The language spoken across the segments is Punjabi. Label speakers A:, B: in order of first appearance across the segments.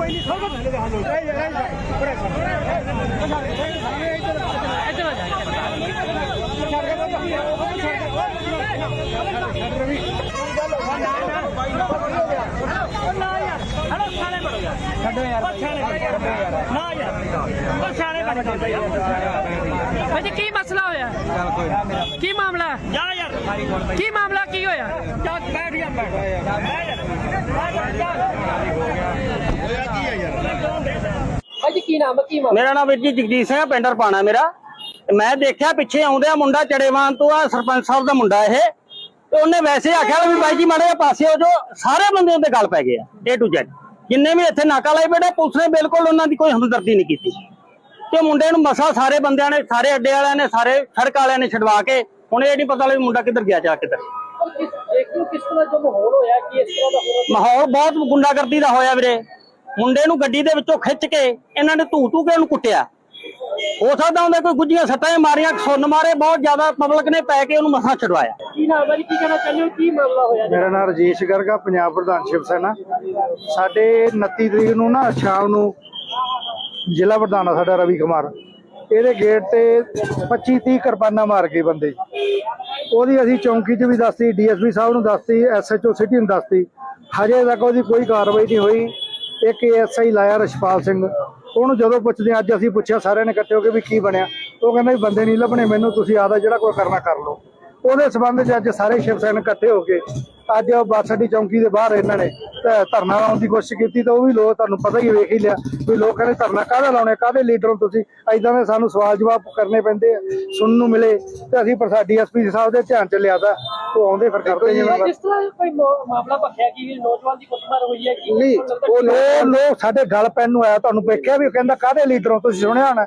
A: ਲੋਕਤੰਤਰ ਨਹੀਂ ਹੈ ਚੜਾਓ ਤੇ ਨਹੀਂ ਨਹੀਂ ਜਿੰਦਾਬਾਦ
B: ਛੱਡੋ ਯਾਰ
A: ਨਾ ਯਾਰ ਉਹ ਸਿਆਣੇ ਬਣ ਜਾਂਦੇ ਯਾਰ
C: ਭਾਜੀ ਕੀ ਮਸਲਾ ਹੋਇਆ ਕੀ ਮਾਮਲਾ
A: ਜਾ ਯਾਰ
C: ਕੀ ਮਾਮਲਾ ਕੀ ਹੋਇਆ
A: ਜਾ ਬੈਠ ਗਿਆ ਬੈਠ
C: ਭਾਜੀ ਕੀ ਨਾਮ ਹੈ ਕੀ ਮਾਮਲਾ?
D: ਮੇਰਾ ਨਾਮ ਵੀਰ ਜੀ ਜਗਜੀਤ ਸਿੰਘ ਹੈ ਪਿੰਡ ਰਪਾਣਾ ਮੇਰਾ। ਤੇ ਮੈਂ ਦੇਖਿਆ ਪਿੱਛੇ ਆਉਂਦਿਆ ਮੁੰਡਾ ਚੜੇਵਾਨ ਤੋਂ ਆ ਸਰਪੰਚ ਸਾਹਿਬ ਦਾ ਮੁੰਡਾ ਇਹ। ਤੇ ਉਹਨੇ ਵੈਸੇ ਆਖਿਆ ਵੀ ਬਾਈ ਜੀ ਮਾੜੇ ਜਿਹੇ ਪਾਸੇ ਹੋ ਜੋ ਸਾਰੇ ਬੰਦੇ ਉਹਦੇ ਗੱਲ ਪੈ ਗਏ ਆ A to Z ਜਿੰਨੇ ਵੀ ਇੱਥੇ ਨਾਕਾ ਲਾਈ ਬੈਠੇ ਪੁਲਿਸ ਨੇ ਬਿਲਕੁਲ ਉਹਨਾਂ ਦੀ ਕੋਈ ਹਮਦਰਦੀ ਨਹੀਂ ਕੀਤੀ। ਤੇ ਮੁੰਡੇ ਨੂੰ ਮਸਾ ਸਾਰੇ ਬੰਦਿਆਂ ਨੇ ਸਾਰੇ ਅੱਡੇ ਵਾਲਿਆਂ ਨੇ ਸਾਰੇ ਸੜਕ ਵਾਲਿਆਂ ਨੇ ਛਡਵਾ ਕੇ ਹੁਣ ਇਹ ਨਹੀਂ ਪਤਾ ਲੱਗ ਮੁੰਡਾ ਕਿੱਧਰ ਗਿਆ ਜਾ ਕਿੱਧਰ।
C: ਦੇਖੋ ਕਿਸ ਤਰ੍ਹਾਂ ਜੋ ਮਾਹੌਲ ਹੋਇਆ ਕਿ ਇਸ ਤਰ੍ਹਾਂ ਦਾ ਹੋਣਾ
D: ਮਾਹੌਲ ਬਹੁਤ ਗੁੰਡਾਗਰਦੀ ਦਾ ਹੋਇਆ ਵੀਰੇ। ਮੁੰਡੇ ਨੂੰ ਗੱਡੀ ਦੇ ਵਿੱਚੋਂ ਖਿੱਚ ਕੇ ਇਹਨਾਂ ਨੇ ਧੂ ਧੂ ਕੇ ਉਹਨੂੰ ਕੁੱਟਿਆ। ਹੋ ਸਕਦਾ ਉਹਦੇ ਕੋਈ ਗੁੱਜੀਆਂ ਸੱਟਾਂ ਮਾਰੀਆਂ ਸੁੰਨ ਮਾਰੇ ਬਹੁਤ ਜ਼ਿਆਦਾ ਪਬਲਿਕ ਨੇ ਪੈ ਕੇ ਉਹਨੂੰ ਮਸਾਂ ਛਡਵਾਇਆ।
C: ਕੀ ਨਾਮ ਹੈ ਜੀ? ਕੀ ਕਹਿਣਾ ਚਾਹੁੰਦੇ ਹੋ? ਕੀ ਮਾਮਲਾ ਹੋਇਆ ਜੀ?
B: ਮੇਰਾ ਨਾਮ ਰਜੇਸ਼ ਗਰਗਾ ਪੰਜਾਬ ਪ੍ਰਧਾਨ ਸ਼ਿਵ ਸੈਨਾ। ਸਾਡੇ 29 ਤਰੀਕ ਨੂੰ ਨਾ ਸ਼ਾਮ ਨੂੰ ਜ਼ਿਲ੍ਹਾ ਪ੍ਰਧਾਨ ਆ ਸਾਡਾ ਰਵੀ ਕੁਮਾਰ। ਇਹਦੇ ਗੇਟ ਤੇ 25 30 ਕਿਰਪਾਨਾਂ ਮਾਰ ਗਏ ਬੰਦੇ। ਉਹਦੀ ਅਸੀਂ ਚੌਂਕੀ 'ਚ ਵੀ ਦੱਸਤੀ ਡੀਐਸਪੀ ਸਾਹਿਬ ਨੂੰ ਦੱਸਤੀ ਐਸਐਚਓ ਸਿਟੀ ਨੂੰ ਦੱਸਤੀ। ਹਜੇ ਤੱਕ ਉਹਦੀ ਕੋਈ ਕਾਰਵਾਈ ਨਹੀਂ ਹੋਈ। ਇੱਕ ਐਸਆਈ ਲਾਇਆ ਰਸ਼ਪਾਲ ਸਿੰਘ। ਉਹਨੂੰ ਜਦੋਂ ਪੁੱਛਦੇ ਅੱਜ ਅਸੀਂ ਪੁੱਛਿਆ, ਸਾਰਿਆਂ ਨੇ ਇਕੱਠੇ ਹੋ ਕੇ ਵੀ ਕੀ ਬਣਿਆ। ਉਹ ਕਹਿੰਦਾ ਵੀ ਬੰਦੇ ਨਹੀਂ ਲੱਭਣੇ, ਮੈਨੂੰ ਤੁਸੀਂ ਆਦਾ ਜਿਹੜਾ ਕੋਈ ਕਰਨਾ ਕਰ ਲਓ। ਉਹਦੇ ਸਬੰਧ 'ਚ ਅੱਜ ਸਾਰੇ ਸ਼ਿਵ ਸੈਨ ਇਕੱਠੇ ਹੋ ਕੇ ਅੱਜ ਬੱਸ ਅੱਡੀ ਚੌਂਕੀ ਦੇ ਬਾਹਰ ਇਹਨਾਂ ਨੇ ਧਰਨਾ ਲਾਉਣ ਦੀ ਕੋਸ਼ਿਸ਼ ਕੀਤੀ ਤਾਂ ਉਹ ਵੀ ਲੋਕ ਤੁਹਾਨੂੰ ਪਤਾ ਹੀ ਵੇਖ ਹੀ ਲਿਆ ਵੀ ਲੋਕ ਕਹਿੰਦੇ ਧਰਨਾ ਕਾਹਦਾ ਲਾਉਣੇ ਕਾਹਦੇ ਲੀਡਰੋਂ ਤੁਸੀਂ? ਐਦਾਂ ਦੇ ਸਾਨੂੰ ਸਵਾਲ ਜਵਾਬ ਕਰਨੇ ਪੈਂਦੇ ਆ ਸੁਣਨ ਨੂੰ ਮਿਲੇ ਤੇ ਅਸੀਂ ਪ੍ਰਸਾ ਡੀਐਸਪੀ ਸਾਹਿਬ ਦੇ ਧਿਆਨ ਚ ਲਿਆਦਾ ਉਹ ਆਉਂਦੇ ਫਿਰ ਕਰਦੇ ਜਿਵੇਂ
C: ਜਿਸ ਤਰ੍ਹਾਂ ਕੋਈ ਮਾਮਲਾ ਭਖਿਆ ਕਿ ਨੌਜਵਾਨ ਦੀ ਕੁੱਟਮਾਰ ਹੋਈ ਹੈ ਕਿ
B: ਨਹੀਂ ਉਹ ਲੋਕ ਸਾਡੇ ਗੱਲ ਪੈਣ ਨੂੰ ਆਇਆ ਤੁਹਾਨੂੰ ਵੇਖਿਆ ਵੀ ਕਹਿੰਦਾ ਕਾਹਦੇ ਲੀਡਰੋਂ ਤੁਸੀਂ ਸੁਣਿਆ ਹੋਣਾ।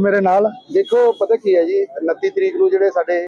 B: ਮੇਰੇ ਨਾਲ।
E: ਦੇਖੋ ਪਤਾ ਕੀ ਹੈ ਜੀ 29 ਤਰੀਕ ਨੂੰ ਜਿਹੜੇ ਸਾਡੇ